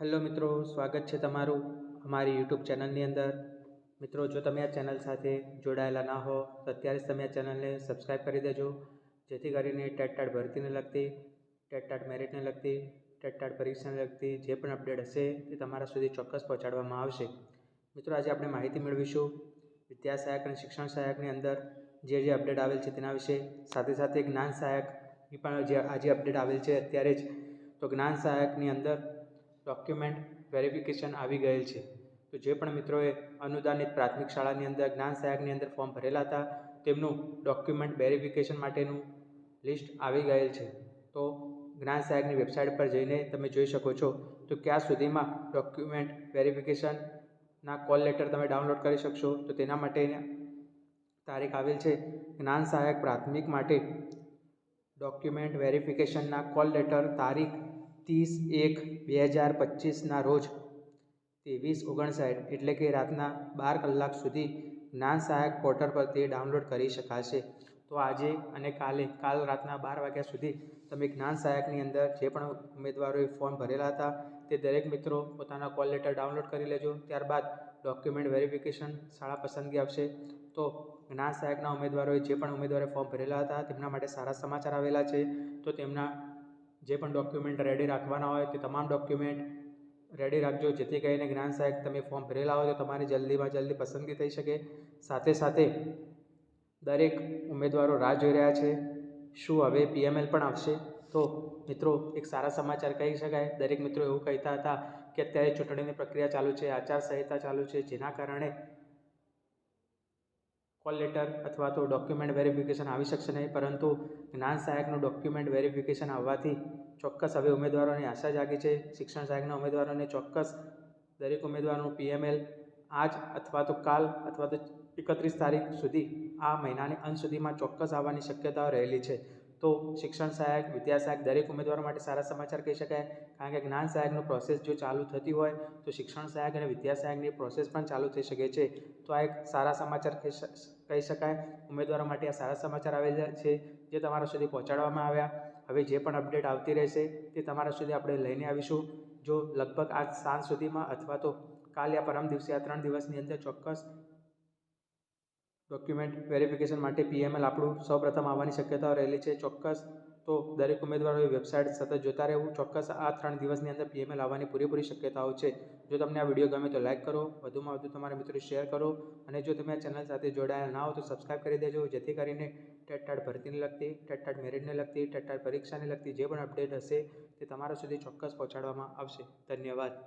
Hello મિત્રો, સ્વાગત છે તમારું અમારી યુટ્યુબ ચેનલની અંદર. મિત્રો, જો તમે આ ચેનલ સાથે જોડાયેલા ના હો, તો અત્યારે જ તમે આ ચેનલને સબસ્ક્રાઈબ કરી દેજો. જેથી કરીને ટેટ ટાટ ભરતીને લગતી, ટેટ ટાટ મેરિટને લગતી, ટેટ ટાટ પરીક્ષાને લગતી જે પણ અપડેટ હશે તે તમારા સુધી ચોક્કસ પહોંચાડવામાં આવશે. મિત્રો, આજે આપણે માહિતી મેળવીશું વિદ્યા સહાયક અને શિક્ષણ સહાયકની અંદર જે જે અપડેટ આવેલ છે તેના વિશે. સાથે સાથે જ્ઞાન સહાયકની પણ જે આજે અપડેટ આવેલ છે અત્યારે જ. તો જ્ઞાન સહાયકની અંદર ડોક્યુમેન્ટ વેરિફિકેશન આવી ગયેલ છે. તો જે પણ મિત્રોએ અનુદાનિત પ્રાથમિક શાળાની અંદર, જ્ઞાન સહાયકની અંદર ફોર્મ ભરેલા હતા, તેમનું ડોક્યુમેન્ટ વેરિફિકેશન માટેનું લિસ્ટ આવી ગયેલ છે. તો જ્ઞાન સહાયકની વેબસાઇટ પર જઈને તમે જોઈ શકો છો, તો ક્યાં સુધીમાં ડોક્યુમેન્ટ વેરિફિકેશનના કોલ લેટર તમે ડાઉનલોડ કરી શકશો. તો તેના માટે તારીખ આવેલ છે. જ્ઞાન સહાયક પ્રાથમિક માટે ડોક્યુમેન્ટ વેરિફિકેશનના કોલ લેટર તારીખ ત્રીસ એક બે હજાર પચીસના રોજ ત્રેવીસ ઓગણસાઠ એટલે કે રાતના બાર કલાક સુધી જ્ઞાન સહાયક પોર્ટલ પરથી ડાઉનલોડ કરી શકાશે. તો આજે અને કાલે, કાલ રાતના બાર વાગ્યા સુધી તમે જ્ઞાન સહાયકની અંદર જે પણ ઉમેદવારોએ ફોર્મ ભરેલા હતા તે દરેક મિત્રો પોતાના કોલ લેટર ડાઉનલોડ કરી લેજો. ત્યારબાદ ડોક્યુમેન્ટ વેરિફિકેશન શાળા પસંદગી આપશે તો જ્ઞાન સહાયકના ઉમેદવારોએ જે પણ ઉમેદવારે ફોર્મ ભરેલા હતા તેમના માટે સારા સમાચાર આવેલા છે. તો તેમના જે પણ ડોક્યુમેન્ટ રેડી રાખવાના હોય તે તમામ ડોક્યુમેન્ટ રેડી રાખજો. જેથી કરીને જ્ઞાન સહાયક તમે ફોર્મ ભરેલા હોય તો તમારી જલ્દીમાં જલ્દી પસંદગી થઈ શકે. સાથે સાથે દરેક ઉમેદવારો રાહ જોઈ રહ્યા છે. શું હવે પીએમએલ પણ આવશે? તો મિત્રો, એક સારા સમાચાર કહી શકાય. દરેક મિત્રો એવું કહેતા હતા કે અત્યારે ચૂંટણીની પ્રક્રિયા ચાલુ છે આચારસંહિતા ચાલુ છે, જેના કારણે કોલ લેટર અથવા તો ડોક્યુમેન્ટ વેરિફિકેશન આવી શકશે નહીં, પરંતુ જ્ઞાન સહાયકનું ડોક્યુમેન્ટ વેરિફિકેશન આવવાથી ચોક્કસ હવે ઉમેદવારોની આશા જાગી છે. શિક્ષણ સહાયકના ઉમેદવારોને ચોક્કસ દરેક ઉમેદવારનું પીએમએલ આજ અથવા તો કાલ અથવા તો એકત્રીસ તારીખ સુધી, આ મહિનાની અંત સુધીમાં ચોક્કસ આવવાની શક્યતાઓ રહેલી છે. તો શિક્ષણ સહાયક, વિદ્યા સહાયક દરેક ઉમેદવાર માટે સારા સમાચાર કહી શકાય. કારણ કે જ્ઞાન સહાયકનો પ્રોસેસ જો ચાલુ થતી હોય, તો શિક્ષણ સહાયક અને વિદ્યા સહાયકની પ્રોસેસ પણ ચાલુ થઈ શકે છે. તો આ એક સારા સમાચાર કહી શકાય. ઉમેદવારો માટે આ સારા સમાચાર આવેલા છે, જે તમારા સુધી પહોંચાડવામાં આવ્યા. હવે જે પણ અપડેટ આવતી રહેશે, તે તમારા સુધી આપણે લઈને આવીશું. જો લગભગ આજ સાંજ સુધીમાં અથવા તો કાલ યા પરમ દિવસે આ ત્રણ દિવસની અંદર ચોક્કસ ડોક્યુમેન્ટ વેરિફિકેશન માટે પીએમએલ આપણું સૌપ્રથમ આવવાની શક્યતાઓ રહેલી છે. ચોક્કસ તો દરેક ઉમેદવારોએ વેબસાઇટ સતત જોતા રહેવું. ચોક્કસ આ ત્રણ દિવસની અંદર પીએમએલ આવવાની પૂરેપૂરી શક્યતાઓ છે. જો તમને આ વીડિયો ગમે તો લાઇક કરો, વધુમાં વધુ તમારા મિત્રો શેર કરો અને જો તમે આ ચેનલ સાથે જોડાયેલા ના હો તો સબસ્ક્રાઇબ કરી દેજો. જેથી કરીને ટેટટાટ ભરતીને લગતી, ટેટટાટ મેરિટને લગતી, ટેટટાટ પરીક્ષાને લગતી જે પણ અપડેટ હશે તે તમારા સુધી ચોક્કસ પહોંચાડવામાં આવશે. ધન્યવાદ.